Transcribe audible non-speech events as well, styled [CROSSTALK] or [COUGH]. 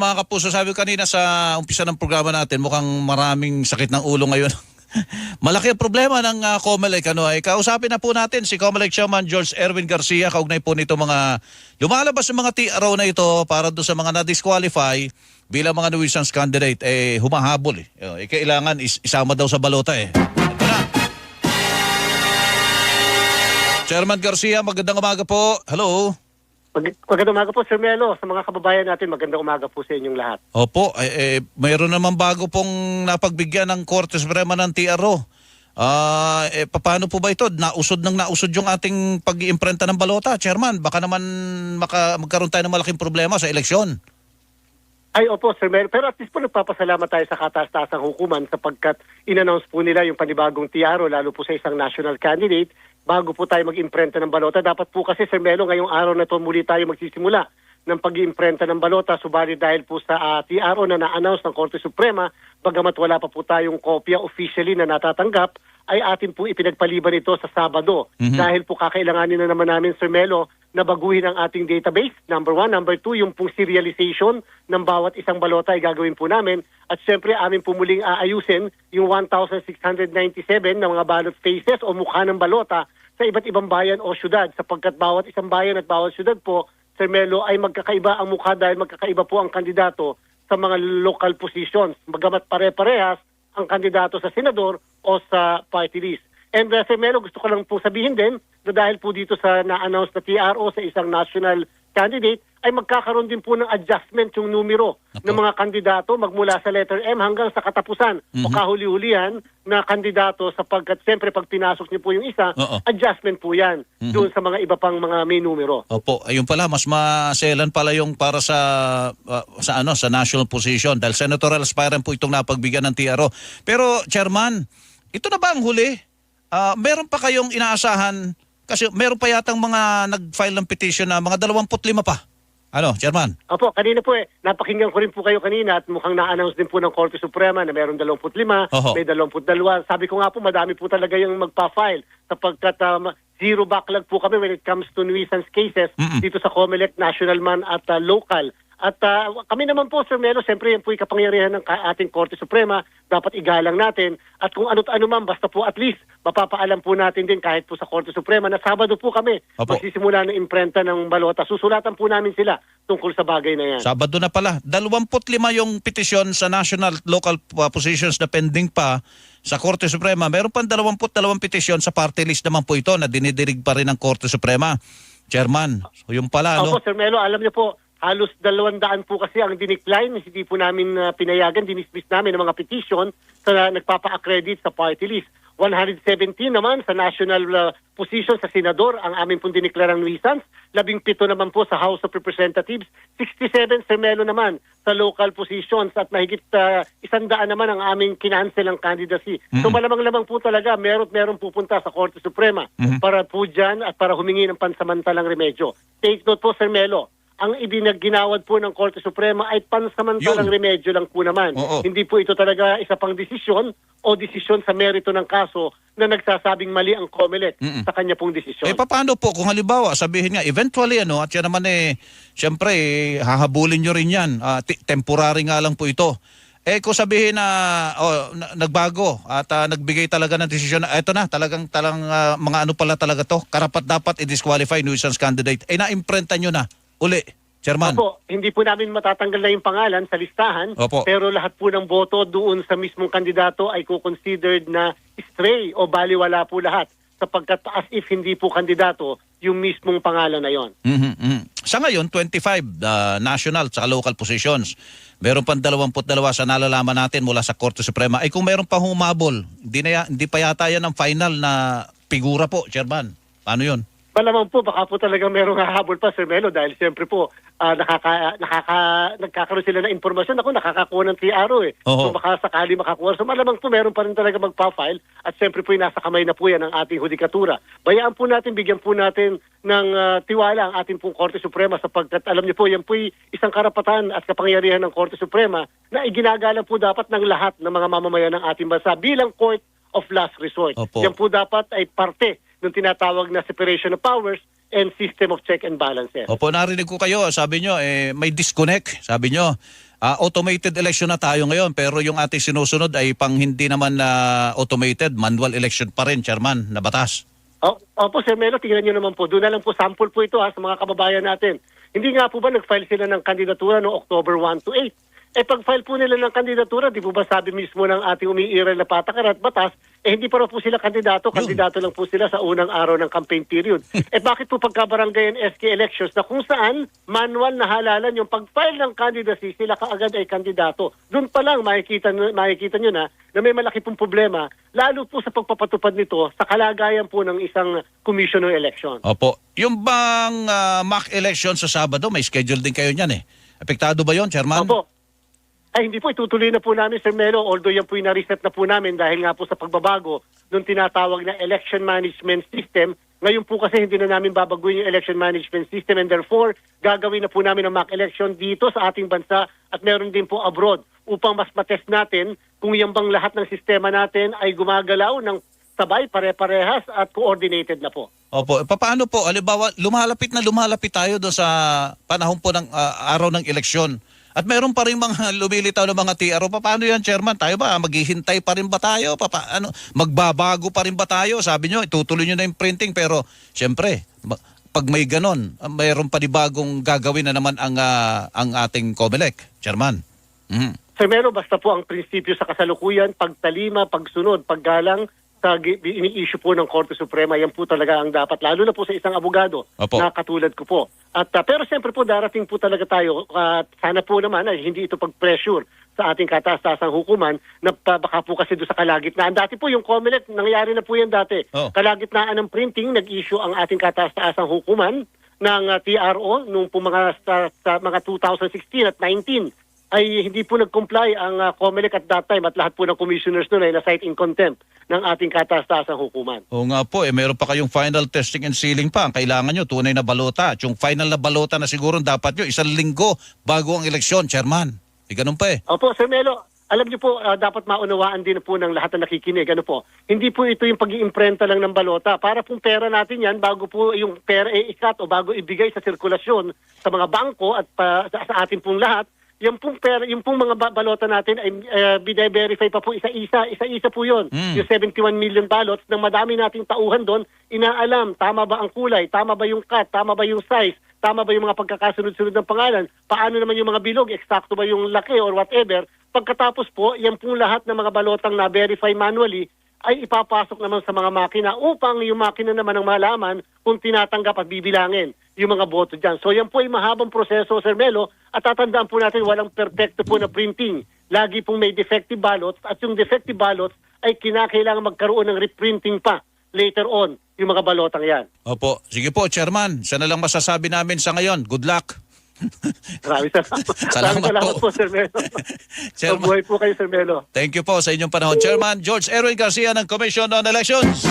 Mga kapuso, sabi ko kanina sa umpisa ng programa natin, mukhang maraming sakit ng ulo ngayon. [LAUGHS] Malaki ang problema ng uh, Comelec. Ano, ay kausapin na po natin si Comelec Chairman George Erwin Garcia. Kaugnay po nito mga lumalabas ng mga TRO na ito para doon sa mga na-disqualify bilang mga nuisance candidate. Eh, humahabol eh. Eh, kailangan is- isama daw sa balota eh. Chairman Garcia, magandang umaga po. Hello. Mag- magandang umaga po, Sir Melo. Sa mga kababayan natin, magandang umaga po sa inyong lahat. Opo, eh, eh, mayroon naman bago pong napagbigyan ng Korte Suprema ng TRO. Ah, eh, paano po ba ito? Nausod ng nausod yung ating pag-iimprenta ng balota, Chairman. Baka naman maka, magkaroon tayo ng malaking problema sa eleksyon. Ay, opo, Sir Melo. Pero at least po nagpapasalamat tayo sa kataas-taasang hukuman sapagkat in-announce po nila yung panibagong TRO, lalo po sa isang national candidate, bago po tayo mag-imprenta ng balota. Dapat po kasi, Sir Melo, ngayong araw na to muli tayo magsisimula ng pag-iimprenta ng balota. Subalit dahil po sa ah, TRO na na-announce ng Korte Suprema, bagamat wala pa po tayong kopya officially na natatanggap, ay atin po ipinagpaliban ito sa Sabado. Mhm. Dahil po kakailanganin na naman namin, Sir Melo, na baguhin ang ating database. Number one. Number two, yung pong serialization ng bawat isang balota ay gagawin po namin. At syempre, amin po muling aayusin yung 1,697 na mga ballot faces o mukha ng balota sa iba't ibang bayan o syudad sapagkat bawat isang bayan at bawat syudad po, Sir Melo, ay magkakaiba ang mukha dahil magkakaiba po ang kandidato sa mga local positions. Magamat pare-parehas ang kandidato sa senador o sa party list. And uh, Sir Melo, gusto ko lang po sabihin din na dahil po dito sa na-announce na TRO sa isang national candidate, ay magkakaroon din po ng adjustment yung numero Apo. ng mga kandidato magmula sa letter M hanggang sa katapusan o Mhm. kahuli-hulihan na kandidato sapagkat siyempre pag pinasok niyo po yung isa, Oo. adjustment po yan Mhm. doon sa mga iba pang mga may numero. Opo, ayun pala mas maselan pala yung para sa ah, sa ano sa national position dahil senatorial aspirant po itong napagbigyan ng TRO. Pero Chairman, ito na ba ang huli? Ah, meron pa kayong inaasahan kasi meron pa yatang mga nag-file ng petition na mga 25 pa. Ano, Chairman? Opo, kanina po eh, napakinggan ko rin po kayo kanina at mukhang na-announce din po ng Korte Suprema na meron 25, Oho. may 22. Sabi ko nga po, madami po talaga yung magpa-file sapagkat um, zero backlog po kami when it comes to nuisance cases Mm-mm. dito sa COMELEC, national man at uh, local. At uh, kami naman po, Sir Melo, siyempre yan po yung kapangyarihan ng ating Korte Suprema, dapat igalang natin. At kung ano't ano man, basta po at least, mapapaalam po natin din kahit po sa Korte Suprema na Sabado po kami Opo. magsisimula ng imprenta ng balota. Susulatan po namin sila tungkol sa bagay na yan. Sabado na pala. 25 yung petisyon sa national local uh, positions na pending pa sa Korte Suprema. Meron pang 22 petisyon sa party list naman po ito na dinidirig pa rin ng Korte Suprema. Chairman, so yung pala, no? Opo, Sir Melo, alam niyo po, halos dalawang daan po kasi ang dinicline. Hindi po namin uh, pinayagan, dinismiss namin ang mga petition sa nagpapa-accredit sa party list. 117 naman sa national uh, position sa senador ang amin pong diniklarang nuisance. Labing pito naman po sa House of Representatives. 67 Sir Melo naman sa local positions at mahigit uh, isandaan naman ang aming kinancel ang candidacy. So Mm. malamang-lamang po talaga meron meron pupunta sa Korte Suprema Mhm. para po dyan at para humingi ng pansamantalang remedyo. Take note po, Sir Melo, ang ibinagginawad po ng Korte Suprema ay pansamantalang Yun. remedyo lang po naman. Oo. Hindi po ito talaga isa pang desisyon o desisyon sa merito ng kaso na nagsasabing mali ang COMELEC Mm-mm. sa kanya pong desisyon. Eh paano po kung halimbawa sabihin nga eventually ano at yan naman eh syempre eh, hahabulin nyo rin yan. Ah, ti- temporary nga lang po ito. Eh kung sabihin na oh, na- nagbago at ah, nagbigay talaga ng desisyon na eto na talagang talang ah, mga ano pala talaga to karapat dapat i-disqualify nuisance candidate eh na-imprenta nyo na uli chairman. Opo, hindi po namin matatanggal na yung pangalan sa listahan, Opo. pero lahat po ng boto doon sa mismong kandidato ay co-considered na stray o baliwala po lahat sapagkat as if hindi po kandidato yung mismong pangalan na yon. Mhm, mhm. Sa ngayon 25 uh, national at local positions. Meron pang 22 sa nalalaman natin mula sa Korte Suprema. Ay kung meron pa humabol, hindi, na, hindi pa yata yan ang final na figura po, Chairman. Paano yun? Malamang po, baka po talagang merong hahabol pa, Sir Melo, dahil siyempre po, ah, nakaka, nakaka, nagkakaroon sila ng impormasyon. Ako, nakakakuha ng TRO eh. Oo. So baka sakali makakuha. So malamang po, meron pa rin talaga magpa-file at siyempre po, nasa kamay na po yan ng ating hudikatura. Bayaan po natin, bigyan po natin ng ah, tiwala ang ating pong Korte Suprema sapagkat alam niyo po, yan po isang karapatan at kapangyarihan ng Korte Suprema na iginagalang po dapat ng lahat ng mga mamamayan ng ating bansa bilang court of last resort. Opo. Yan po dapat ay parte ng tinatawag na separation of powers and system of check and balances. Opo, narinig ko kayo. Sabi nyo, eh, may disconnect. Sabi nyo, ah, automated election na tayo ngayon pero yung ating sinusunod ay pang hindi naman na automated, manual election pa rin, Chairman, na batas. O, opo, Sir Melo, tingnan nyo naman po. Doon na lang po sample po ito ha, sa mga kababayan natin. Hindi nga po ba nag-file sila ng kandidatura noong October 1 to 8? Eh pag-file po nila ng kandidatura, di po ba sabi mismo ng ating umiiral na patakaran at batas, eh hindi pa raw po sila kandidato, kandidato lang po sila sa unang araw ng campaign period. [LAUGHS] eh bakit po pagka-barangay and SK elections na kung saan manual na halalan yung pag-file ng candidacy, sila kaagad ay kandidato. Doon pa lang makikita, makikita nyo na na may malaki pong problema, lalo po sa pagpapatupad nito sa kalagayan po ng isang commission ng election. Opo. Yung bang ah, mock election sa Sabado, may schedule din kayo niyan eh. Apektado ba yon, Chairman? Opo. Ay, hindi po. Itutuloy na po namin, Sir Melo. Although yan po yung na-reset na po namin dahil nga po sa pagbabago nung tinatawag na election management system. Ngayon po kasi hindi na namin babaguhin yung election management system and therefore gagawin na po namin ang mock election dito sa ating bansa at meron din po abroad upang mas matest natin kung yan bang lahat ng sistema natin ay gumagalaw ng sabay, pare-parehas at coordinated na po. Opo. E, paano po? Halimbawa, lumalapit na lumalapit tayo doon sa panahon po ng ah, araw ng eleksyon. At meron pa rin mga [LAUGHS] lumilitaw ng mga TRO. Pa- Paano yan, Chairman? Tayo ba? Maghihintay pa rin ba tayo? Pa, pa- ano, magbabago pa rin ba tayo? Sabi nyo, itutuloy nyo na yung printing. Pero, syempre, pag may ganon, ah, mayroon pa di bagong gagawin na naman ang, ah, ang ating COMELEC, Chairman. Mhm. Sir Mero, basta po ang prinsipyo sa kasalukuyan, pagtalima, pagsunod, paggalang sa ini-issue po ng Korte Suprema, yan po talaga ang dapat, lalo na po sa isang abogado Opo. na katulad ko po. At ah, pero siyempre po darating po talaga tayo at sana po naman ay hindi ito pag-pressure sa ating kataas-taasang hukuman na pa- baka po kasi doon sa kalagitnaan. Dati po yung COMELEC, nangyari na po yan dati. Oh. Kalagitnaan ng printing, nag-issue ang ating kataas-taasang hukuman ng ah, TRO nung po mga sa, sa mga 2016 at 19 ay hindi po nag-comply ang uh, COMELEC at that time at lahat po ng commissioners noon ay na-cite in contempt ng ating kataas-taasang hukuman. Oo nga po, eh, meron pa kayong final testing and sealing pa. Ang kailangan nyo, tunay na balota. At yung final na balota na siguro dapat nyo, isang linggo bago ang eleksyon, Chairman. Eh, ganun pa eh. Opo, Sir Melo, alam niyo po, ah, dapat maunawaan din po ng lahat na nakikinig. Ano po, hindi po ito yung pag iimprenta lang ng balota. Para pong pera natin yan, bago po yung pera i-ikat o bago ibigay sa sirkulasyon sa mga bangko at pa, sa, sa atin pong lahat, yung pong pera, yung pong mga ba- balota natin ay uh, bine-verify pa po isa-isa, isa-isa po yun. Mm. Yung 71 million ballots ng madami nating tauhan doon, inaalam, tama ba ang kulay, tama ba yung cut, tama ba yung size, tama ba yung mga pagkakasunod-sunod ng pangalan, paano naman yung mga bilog, eksakto ba yung laki or whatever. Pagkatapos po, yan pong lahat ng mga balotang na-verify manually ay ipapasok naman sa mga makina upang yung makina naman ang malaman kung tinatanggap at bibilangin yung mga boto dyan. So yan po ay mahabang proseso, Sir Melo, at tatandaan po natin walang perfecto po na printing. Lagi pong may defective ballots at yung defective ballots ay kinakailangan magkaroon ng reprinting pa later on yung mga balotang yan. Opo. Sige po, Chairman. Siya na lang masasabi namin sa ngayon. Good luck. Maraming salamat. [LAUGHS] Salamat salamat po. po, Sir Melo. [LAUGHS] Chairman. Mabuhay po kayo, Sir Melo. Thank you po sa inyong panahon. Chairman George Erwin Garcia ng Commission on Elections.